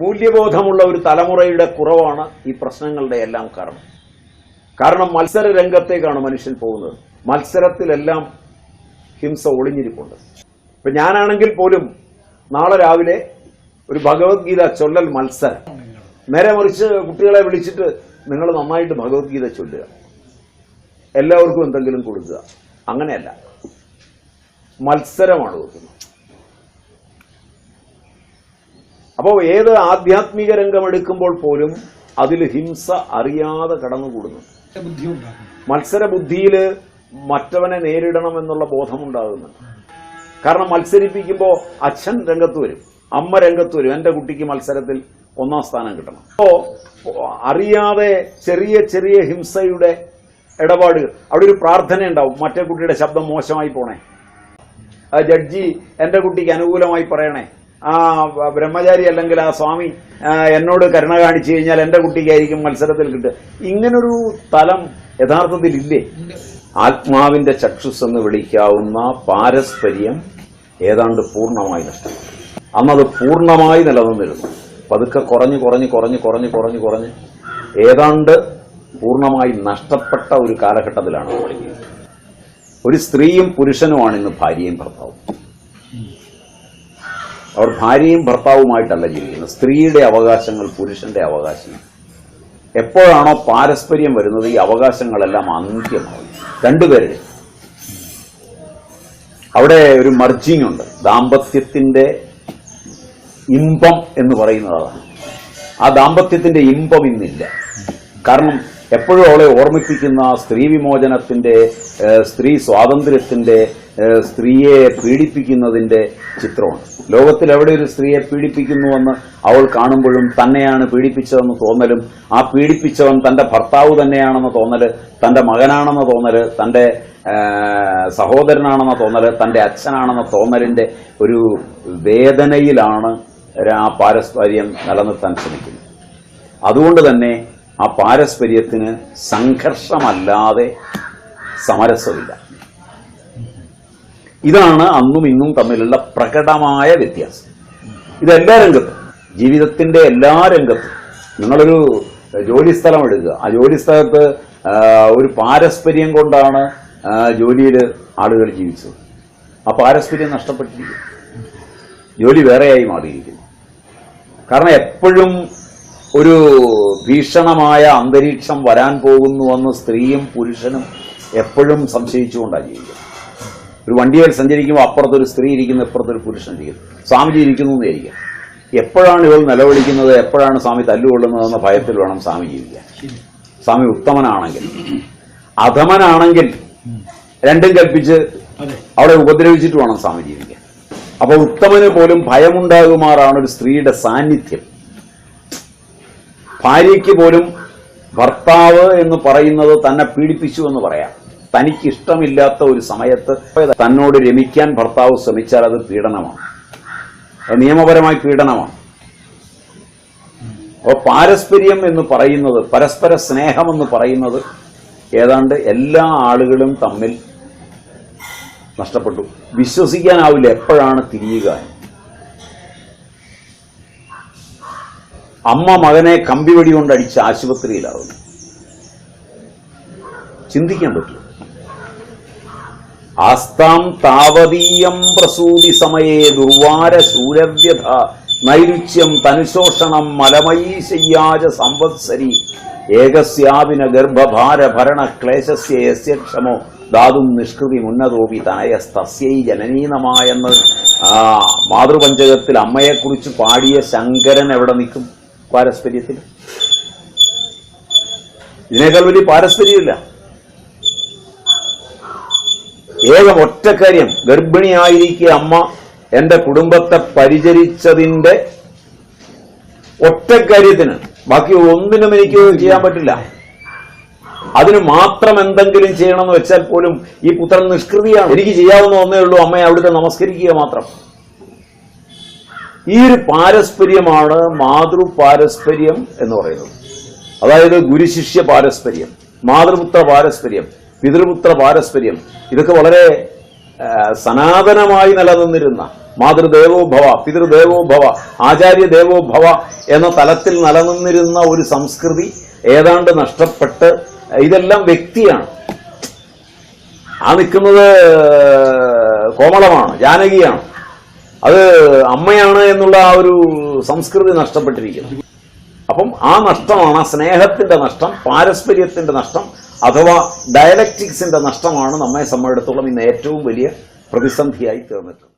മൂല്യബോധമുള്ള ഒരു തലമുറയുടെ കുറവാണ് ഈ പ്രശ്നങ്ങളുടെ എല്ലാം കാരണം. കാരണം മത്സര രംഗത്തേക്കാണ് മനുഷ്യൻ പോകുന്നത്. മത്സരത്തിലെല്ലാം ഹിംസ ഒളിഞ്ഞിരിപ്പുണ്ട്. ഇപ്പൊ ഞാനാണെങ്കിൽ പോലും നാളെ രാവിലെ ഒരു ഭഗവത്ഗീത ചൊല്ലൽ മത്സരം. നേരെ മറിച്ച് കുട്ടികളെ വിളിച്ചിട്ട് നിങ്ങൾ നന്നായിട്ട് ഭഗവത്ഗീത ചൊല്ലുക. എല്ലാവർക്കും എന്തെങ്കിലും കൊടുക്കുക. അങ്ങനെയല്ല. മത്സരമാണ് വെക്കുന്നത് അപ്പോൾ ഏത് ആധ്യാത്മിക രംഗം എടുക്കുമ്പോൾ പോലും അതിൽ ഹിംസ അറിയാതെ കടന്നുകൂടുന്നു. മത്സര ബുദ്ധിയിൽ മറ്റവനെ നേരിടണം എന്നുള്ള ബോധമുണ്ടാകുന്നുണ്ട് കാരണം മത്സരിപ്പിക്കുമ്പോൾ അച്ഛൻ രംഗത്ത് വരും അമ്മ രംഗത്ത് വരും എന്റെ കുട്ടിക്ക് മത്സരത്തിൽ ഒന്നാം സ്ഥാനം കിട്ടണം. അപ്പോൾ അറിയാതെ ചെറിയ ചെറിയ ഹിംസയുടെ ഇടപാടുകൾ അവിടെ ഒരു പ്രാർത്ഥന ഉണ്ടാവും മറ്റേ കുട്ടിയുടെ ശബ്ദം മോശമായി പോണേ. ജഡ്ജി എന്റെ കുട്ടിക്ക് അനുകൂലമായി പറയണേ. ആ ബ്രഹ്മചാരി അല്ലെങ്കിൽ ആ സ്വാമി എന്നോട് കരുണ കാണിച്ചു കഴിഞ്ഞാൽ എന്റെ കുട്ടിക്കായിരിക്കും മത്സരത്തിൽ കിട്ടുക. ഇങ്ങനൊരു തലം യഥാർത്ഥത്തിൽ ഇല്ലേ ആത്മാവിന്റെ ചക്ഷുസ് എന്ന് വിളിക്കാവുന്ന പാരസ്പര്യം ഏതാണ്ട് പൂർണമായി നഷ്ടപ്പെട്ടു. അന്നത് പൂർണമായി നിലനിന്നിരുന്നു. പതുക്കെ കുറഞ്ഞു കുറഞ്ഞു കുറഞ്ഞു കുറഞ്ഞു കുറഞ്ഞു കുറഞ്ഞ് ഏതാണ്ട് പൂർണമായി നഷ്ടപ്പെട്ട ഒരു കാലഘട്ടത്തിലാണ് നമ്മൾ ഒരു സ്ത്രീയും പുരുഷനുമാണ് ഇന്ന് ഭാര്യയും ഭർത്താവും. അവർ ഭാര്യയും ഭർത്താവുമായിട്ടല്ല ജീവിക്കുന്നത്. സ്ത്രീയുടെ അവകാശങ്ങൾ പുരുഷന്റെ അവകാശങ്ങൾ. എപ്പോഴാണോ പാരസ്പര്യം വരുന്നത് ഈ അവകാശങ്ങളെല്ലാം അന്ത്യമാവും രണ്ടുപേരുടെ അവിടെ ഒരു മർജിങ് ഉണ്ട്. ദാമ്പത്യത്തിന്റെ ഇമ്പം എന്ന് പറയുന്നത് അതാണ്. ആ ദാമ്പത്യത്തിന്റെ ഇമ്പം ഇന്നില്ല. കാരണം എപ്പോഴും അവളെ ഓർമ്മിപ്പിക്കുന്ന സ്ത്രീ വിമോചനത്തിന്റെ സ്ത്രീ സ്വാതന്ത്ര്യത്തിന്റെ സ്ത്രീയെ പീഡിപ്പിക്കുന്നതിന്റെ ചിത്രമാണ്. ലോകത്തിൽ എവിടെ ഒരു സ്ത്രീയെ പീഡിപ്പിക്കുന്നുവെന്ന് അവൾ കാണുമ്പോഴും തന്നെയാണ് പീഡിപ്പിച്ചതെന്ന് തോന്നലും ആ പീഡിപ്പിച്ചവൻ തന്റെ ഭർത്താവ് തന്നെയാണെന്ന് തോന്നൽ തന്റെ മകനാണെന്ന് തോന്നൽ തന്റെ സഹോദരനാണെന്ന് തോന്നൽ തന്റെ അച്ഛനാണെന്ന തോന്നലിന്റെ ഒരു വേദനയിലാണ് ആ പാരസ്പര്യം നിലനിർത്താൻ ശ്രമിക്കുന്നത്. അതുകൊണ്ട് തന്നെ ആ പാരസ്പര്യത്തിന് സംഘർഷമല്ലാതെ സമരസമില്ല ഇതാണ് അന്നും ഇന്നും തമ്മിലുള്ള പ്രകടമായ വ്യത്യാസം. ഇതെല്ലാ രംഗത്തും ജീവിതത്തിന്റെ എല്ലാ രംഗത്തും. നിങ്ങളൊരു ജോലിസ്ഥലം എടുക്കുക. ആ ജോലിസ്ഥലത്ത് ഒരു പാരസ്പര്യം കൊണ്ടാണ് ജോലിയിൽ ആളുകൾ ജീവിച്ചത്. ആ പാരസ്പര്യം നഷ്ടപ്പെട്ടിരിക്കും ജോലി വേറെയായി മാറിയിരിക്കുന്നു. കാരണം എപ്പോഴും ഒരു ഭീഷണമായ അന്തരീക്ഷം വരാൻ പോകുന്നുവെന്ന് സ്ത്രീയും പുരുഷനും എപ്പോഴും സംശയിച്ചുകൊണ്ടാണ് ജീവിക്കുന്നത്. ഒരു വണ്ടിയിൽ സഞ്ചരിക്കുമ്പോൾ അപ്പുറത്തൊരു സ്ത്രീ ഇരിക്കുന്നു ഇപ്പുറത്തൊരു പുരുഷൻ ഇരിക്കുന്നു. സ്വാമിജി ഇരിക്കുന്നു എന്നായിരിക്കാം എപ്പോഴാണ് ഇവൾ നിലവിളിക്കുന്നത് എപ്പോഴാണ് സ്വാമി തല്ലുകൊള്ളുന്നതെന്ന ഭയത്തിൽ വേണം സ്വാമി ജീവിക്കാൻ. സ്വാമി ഉത്തമനാണെങ്കിൽ അധമനാണെങ്കിൽ രണ്ടും കൽപ്പിച്ച് അവിടെ അവളെ ഉപദ്രവിച്ചിട്ട് വേണം സ്വാമി ജീവിക്കാൻ. അപ്പൊ ഉത്തമന് പോലും ഭയമുണ്ടാകുമാറാണ് ഒരു സ്ത്രീയുടെ സാന്നിധ്യം. ഭാര്യയ്ക്ക് പോലും ഭർത്താവ് എന്ന് പറയുന്നത് തന്നെ പീഡിപ്പിച്ചു എന്ന് പറയാം. തനിക്ക് ഇഷ്ടമില്ലാത്ത ഒരു സമയത്ത് തന്നോട് രമിക്കാൻ ഭർത്താവ് ശ്രമിച്ചാൽ അത് പീഡനമാണ്. നിയമപരമായി പീഡനമാണ്. അപ്പോൾ പാരസ്പര്യം എന്ന് പറയുന്നത് പരസ്പര സ്നേഹമെന്ന് പറയുന്നത് ഏതാണ്ട് എല്ലാ ആളുകളും തമ്മിൽ നഷ്ടപ്പെട്ടു. വിശ്വസിക്കാനാവില്ല എപ്പോഴാണ് തിരിയുക അമ്മ മകനെ കമ്പിവടി കൊണ്ട് അടിച്ച് ആശുപത്രിയിലാവുന്നു. ചിന്തിക്കാൻ പറ്റും ആസ്താം താവതീയം പ്രസൂതി സമയേ ദുർവാര ശൂരവ്യഥ നൈരുച്യം തനുശോഷണം മലമയീ ശയ്യാജ സംവത്സരി ഏകസ്യാവിന ഗർഭഭാര ഭരണ ക്ലേശസ്യ ധാതും നിഷ്കൃതി മുന്നതോപി തനയസ്തസ്യൈ ജനനീനമായെന്ന് മാതൃപഞ്ചകത്തിൽ അമ്മയെക്കുറിച്ച് പാടിയ ശങ്കരൻ എവിടെ നിൽക്കും? പാരസ്പര്യത്തിൽ ഇതിനേക്കാൾ വലിയ പാരസ്പര്യമില്ല. ഏകം ഒറ്റ കാര്യം ഗർഭിണിയായിരിക്കെ അമ്മ എന്റെ കുടുംബത്തെ പരിചരിച്ചതിന്റെ ഒറ്റ കാര്യത്തിന്. ബാക്കി ഒന്നിനും എനിക്ക് ചെയ്യാൻ പറ്റില്ല. അതിന് മാത്രം എന്തെങ്കിലും ചെയ്യണമെന്ന് വെച്ചാൽ പോലും ഈ പുത്രൻ നിഷ്കൃതിയാണ്. എനിക്ക് ചെയ്യാവുന്ന ഒന്നേ ഉള്ളൂ അമ്മയെ അവിടുത്തെ നമസ്കരിക്കുക മാത്രം. ഈ ഒരു പാരസ്പര്യമാണ് മാതൃ പാരസ്പര്യം എന്ന് പറയുന്നത്. അതായത് ഗുരുശിഷ്യ പാരസ്പര്യം മാതൃപുത്ര പാരസ്പര്യം പിതൃപുത്ര പാരസ്പര്യം ഇതൊക്കെ വളരെ സനാതനമായി നിലനിന്നിരുന്ന മാതൃദേവോ ഭവ പിതൃദേവോ ഭവ ആചാര്യ ദേവോ ഭവ എന്ന തലത്തിൽ നിലനിന്നിരുന്ന ഒരു സംസ്കൃതി ഏതാണ്ട് നഷ്ടപ്പെട്ട് ഇതെല്ലാം വ്യക്തിയാണ്. ആ നിൽക്കുന്നത് കോമളമാണ് ജാനകിയാണ്. അത് അമ്മയാണ് എന്നുള്ള ആ ഒരു സംസ്കൃതി നഷ്ടപ്പെട്ടിരിക്കുന്നു. അപ്പം ആ നഷ്ടമാണ് ആ സ്നേഹത്തിന്റെ നഷ്ടം പാരസ്പര്യത്തിന്റെ നഷ്ടം അഥവാ ഡയലക്റ്റിക്സിന്റെ നഷ്ടമാണ് നമ്മെ സംബന്ധിച്ചിടത്തോളം ഇന്ന് ഏറ്റവും വലിയ പ്രതിസന്ധിയായി തീർന്നിട്ടുള്ളത്.